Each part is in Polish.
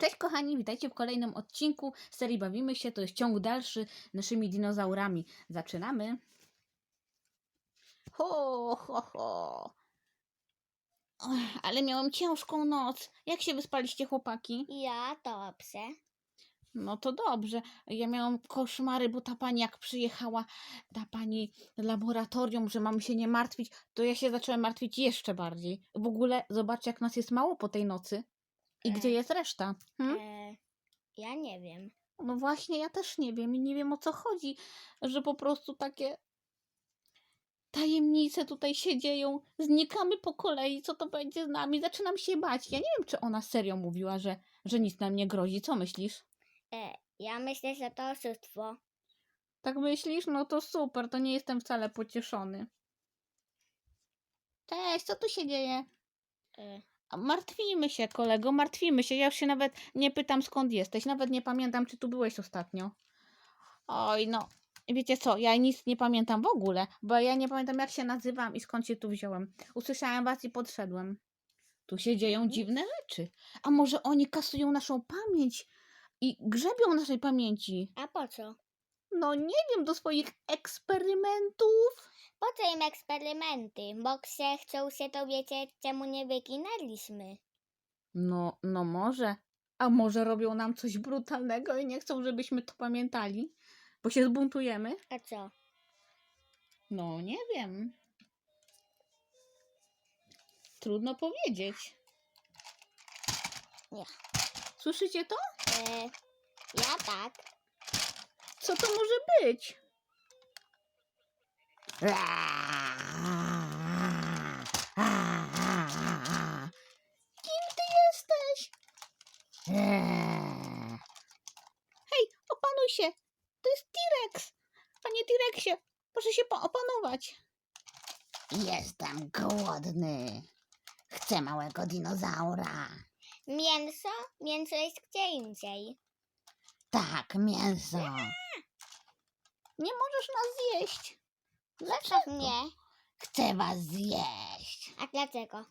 Cześć kochani, witajcie w kolejnym odcinku serii Bawimy się. To jest ciąg dalszy naszymi dinozaurami. Zaczynamy. Ho, ho, ho. Ach, ale miałem ciężką noc. Jak się wyspaliście chłopaki? Ja dobrze. No to dobrze. Ja miałam koszmary, bo ta pani jak przyjechała, ta pani laboratorium, że mam się nie martwić, to ja się zaczęłam martwić jeszcze bardziej. W ogóle zobaczcie, jak nas jest mało po tej nocy. I E. gdzie jest reszta? Hmm? E, ja nie wiem. No właśnie, ja też nie wiem i nie wiem o co chodzi, że po prostu takie tajemnice tutaj się dzieją, znikamy po kolei, co to będzie z nami, zaczynam się bać. Ja nie wiem, czy ona serio mówiła, że, że nic nam nie grozi, co myślisz? E, ja myślę, że to oszustwo. Tak myślisz? No to super, to nie jestem wcale pocieszony. Cześć, co tu się dzieje? E, Martwimy się, kolego, martwimy się. Ja już się nawet nie pytam, skąd jesteś. Nawet nie pamiętam, czy tu byłeś ostatnio. Oj, no. Wiecie co, ja nic nie pamiętam w ogóle, bo ja nie pamiętam, jak się nazywam i skąd się tu wziąłem. Usłyszałem was i podszedłem. Tu się dzieją Mhm. dziwne rzeczy. A może oni kasują naszą pamięć i grzebią naszej pamięci? a po co? No nie wiem, do swoich eksperymentów. Po co im eksperymenty? Bo se chcą się dowiedzieć, czemu nie wyginęliśmy. No, no może. A może robią nam coś brutalnego i nie chcą, żebyśmy to pamiętali? Bo się zbuntujemy? A co? No, nie wiem. Trudno powiedzieć. Nie. Słyszycie to? E, ja tak. Co to może być? Kim ty jesteś? Hej, opanuj się. To jest T-Rex. Panie T-Rexie, proszę się opanować. Jestem głodny. Chcę małego dinozaura. Mięso? Mięso jest gdzie indziej. Tak, mięso. Nie możesz nas zjeść. Zostaw mnie. Chcę was zjeść. A dlaczego?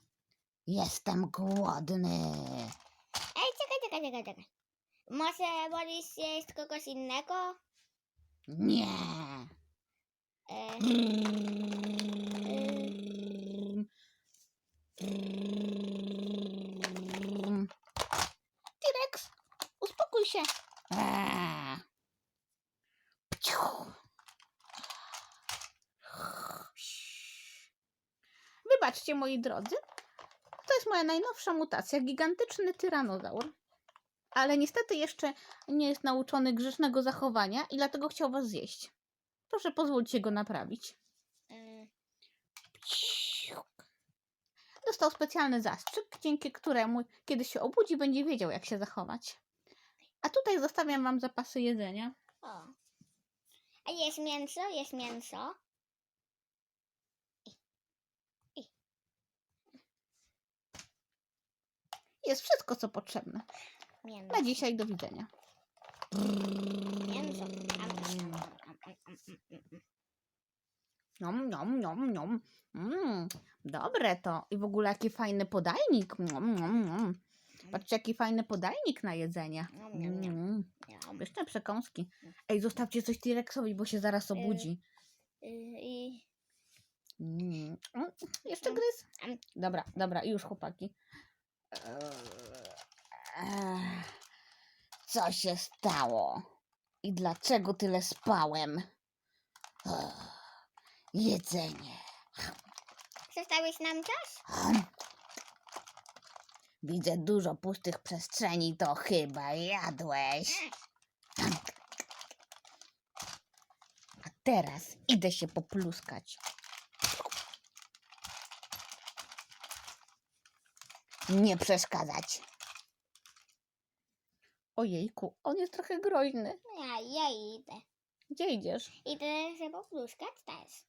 Jestem głodny. Ej, czekaj, czekaj, czekaj, czekaj. Może wolisz zjeść kogoś innego? Nie. E, T-Rex, Wybaczcie, moi drodzy. To jest moja najnowsza mutacja, gigantyczny tyranozaur. Ale niestety jeszcze nie jest nauczony grzecznego zachowania i dlatego chciał was zjeść. Proszę pozwólcie go naprawić. Dostał specjalny zastrzyk, dzięki któremu, kiedy się obudzi, będzie wiedział, jak się zachować. A tutaj zostawiam wam zapasy jedzenia. o. A jest mięso? Jest mięso? Jest wszystko, co potrzebne. Mięso. Na dzisiaj do widzenia. Mięso. Nom, nom, nom, nom. Mm, dobre to. I w ogóle jaki fajny podajnik. Nom, nom, nom. Patrzcie, jaki fajny podajnik na jedzenie. Mm, pyszne przekąski. Ej, zostawcie coś T-Rexowi, bo się zaraz obudzi. Y, Mm. Mm, Jeszcze Mm. gryz? Dobra, dobra, już chłopaki. Co się stało? I dlaczego tyle spałem? Jedzenie. zostawisz nam coś? Hmm. Widzę dużo pustych przestrzeni, to chyba jadłeś. A teraz idę się popluskać. Nie przeszkadzać. Ojejku, on jest trochę groźny. Ja, ja idę. Gdzie idziesz? Idę się popluskać też.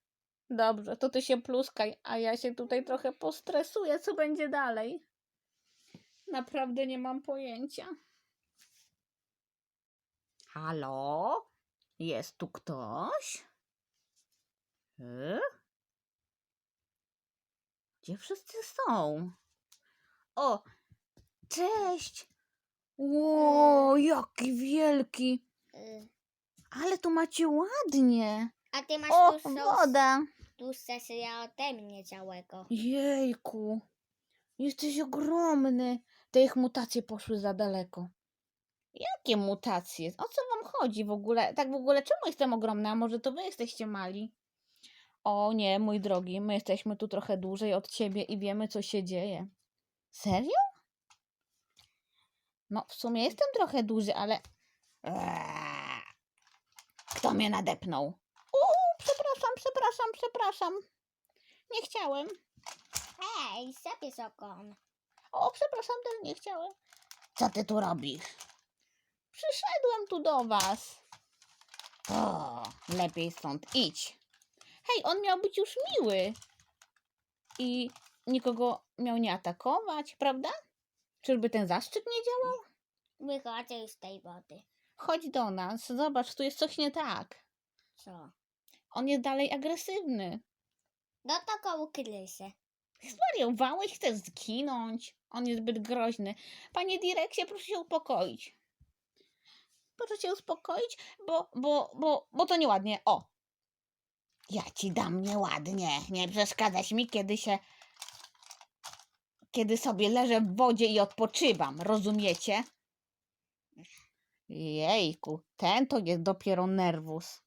Dobrze, to ty się pluskaj, a ja się tutaj trochę postresuję, co będzie dalej. Naprawdę nie mam pojęcia. Halo? Jest tu ktoś? E? Gdzie wszyscy są? O, cześć! Ło, jaki wielki. Y, Ale tu macie ładnie. A ty masz O, dłuższą, woda. dłuższe szyja ode mnie całego. Jejku, jesteś ogromny. Te ich mutacje poszły za daleko. Jakie mutacje? O co wam chodzi w ogóle? Tak w ogóle, czemu jestem ogromna? A może to wy jesteście mali? O nie, mój drogi, my jesteśmy tu trochę dłużej od ciebie i wiemy, co się dzieje. Serio? No, w sumie jestem trochę duży, ale... Eee, Kto mnie nadepnął? Uuu, przepraszam, przepraszam, przepraszam. Nie chciałem. Ej, sobie sokon. O, przepraszam, też nie chciałem. Co ty tu robisz? Przyszedłem tu do was. O, lepiej stąd idź. Hej, on miał być już miły. I nikogo miał nie atakować, prawda? Czyżby ten zaszczyt nie działał? Wychodzę z tej wody. Chodź do nas, zobacz, tu jest coś nie tak. Co? On jest dalej agresywny. Do tego ukryj się. Zwariowałeś, chcesz zginąć. On jest zbyt groźny. Panie Direkcie, proszę się uspokoić. Proszę się uspokoić, bo, bo, bo, bo to nieładnie. O! Ja ci dam nieładnie. Nie przeszkadzać mi, kiedy się... Kiedy sobie leżę w wodzie i odpoczywam. Rozumiecie? Jejku, ten to jest dopiero nerwus.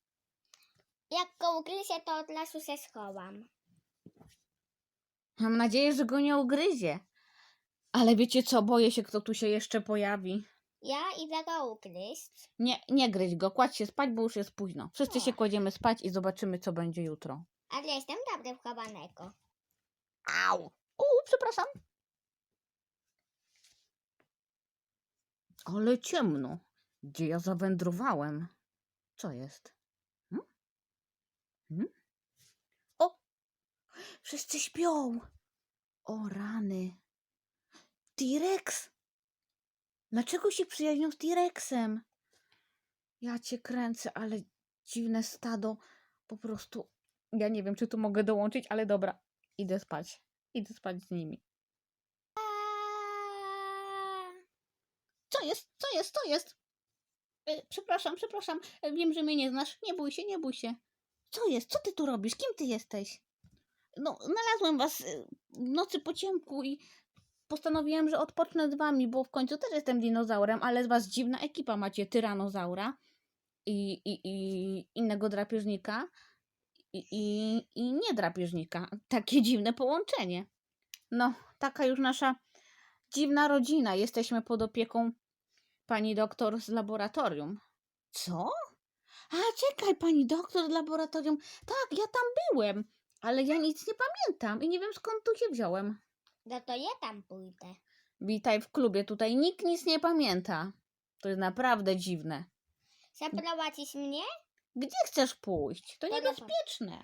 Jak go ukryję, to od lasu się schowam. Mam nadzieję, że go nie ugryzie. Ale wiecie co, boję się, kto tu się jeszcze pojawi. Ja idę go ukryć. Nie, nie gryź go, kładź się spać, bo już jest późno. Wszyscy się O. kładziemy spać i zobaczymy, co będzie jutro. Ale jestem dobry w chowanego. Au! U, przepraszam. Ale ciemno. Gdzie ja zawędrowałem? Co jest? Hmm? Hmm? O! Wszyscy śpią. O rany. T-Rex! Dlaczego się przyjaźnią z T-Rexem? Ja cię kręcę, ale dziwne stado. Po prostu. Ja nie wiem, czy tu mogę dołączyć, ale dobra. Idę spać. Idę spać z nimi. Co jest? Co jest? Co jest? E, przepraszam, przepraszam. E, wiem, że mnie nie znasz. Nie bój się, nie bój się. Co jest? Co ty tu robisz? Kim ty jesteś? No, znalazłem was e, nocy po ciemku i postanowiłem, że odpocznę z wami, bo w końcu też jestem dinozaurem, ale z was dziwna ekipa macie tyranozaura i, i, i innego drapieżnika i, i, i nie drapieżnika. Takie dziwne połączenie. No, taka już nasza dziwna rodzina. Jesteśmy pod opieką pani doktor z laboratorium. Co? A, czekaj, pani doktor z laboratorium. Tak, ja tam byłem, ale ja nic nie pamiętam i nie wiem skąd tu się wziąłem. No to ja tam pójdę. Witaj w klubie, tutaj nikt nic nie pamięta. To jest naprawdę dziwne. Zaprowadzisz mnie? Gdzie chcesz pójść? To niebezpieczne.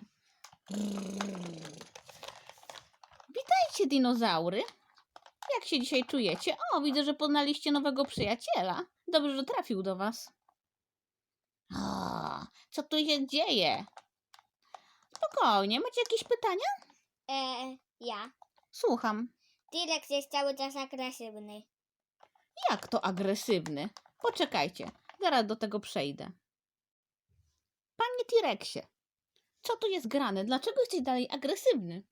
Witajcie, dinozaury. Jak się dzisiaj czujecie? O, widzę, że poznaliście nowego przyjaciela. Dobrze, że trafił do was. O, co tu się dzieje? Spokojnie, macie jakieś pytania? E, ja. Słucham. T-Rex jest cały czas agresywny. Jak to agresywny? Poczekajcie, zaraz do tego przejdę. Panie T-Rexie, co tu jest grane? Dlaczego jesteś dalej agresywny?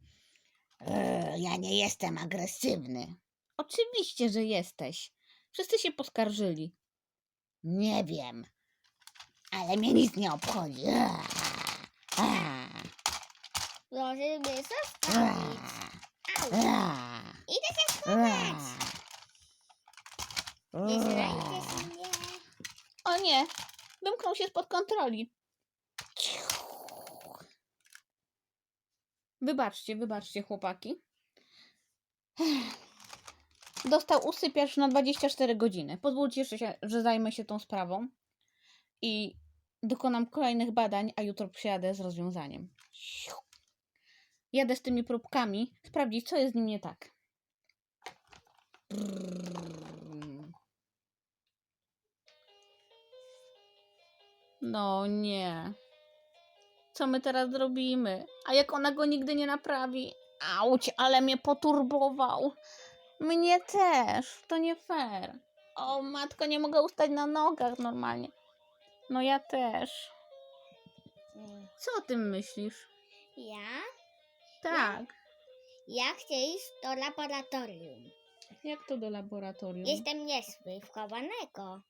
Eee, ja nie jestem agresywny. Oczywiście, że jesteś. Wszyscy się poskarżyli. Nie wiem, ale mnie nic nie obchodzi. Proszę mnie zostawić. Au. Idę się schować. Nie mnie. O nie, wymknął się spod kontroli. Wybaczcie, wybaczcie, chłopaki. Dostał usypiacz na 24 godziny. Pozwólcie, że, się, że zajmę się tą sprawą i dokonam kolejnych badań, a jutro przyjadę z rozwiązaniem. Jadę z tymi próbkami sprawdzić, co jest z nim nie tak. No nie. Co my teraz zrobimy? A jak ona go nigdy nie naprawi? Auć, ale mnie poturbował. Mnie też. To nie fair. O matko, nie mogę ustać na nogach normalnie. No ja też. Co o tym myślisz? Ja? Tak. Ja chcę iść do laboratorium. Jak to do laboratorium? Jestem niezły, wchowanego.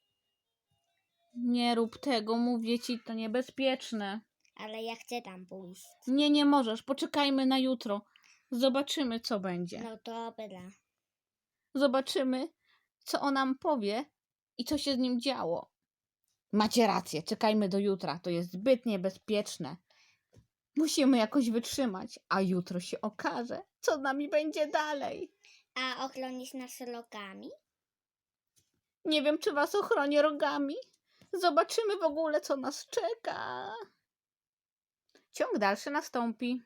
Nie rób tego, mówię ci, to niebezpieczne. Ale ja chcę tam pójść. Nie, nie możesz. Poczekajmy na jutro. Zobaczymy, co będzie. No dobra. Zobaczymy, co on nam powie i co się z nim działo. Macie rację, czekajmy do jutra. To jest zbyt niebezpieczne. Musimy jakoś wytrzymać, a jutro się okaże, co z nami będzie dalej. A ochronisz nas rogami? Nie wiem, czy was ochronię rogami. Zobaczymy w ogóle, co nas czeka. Ciąg dalszy nastąpi.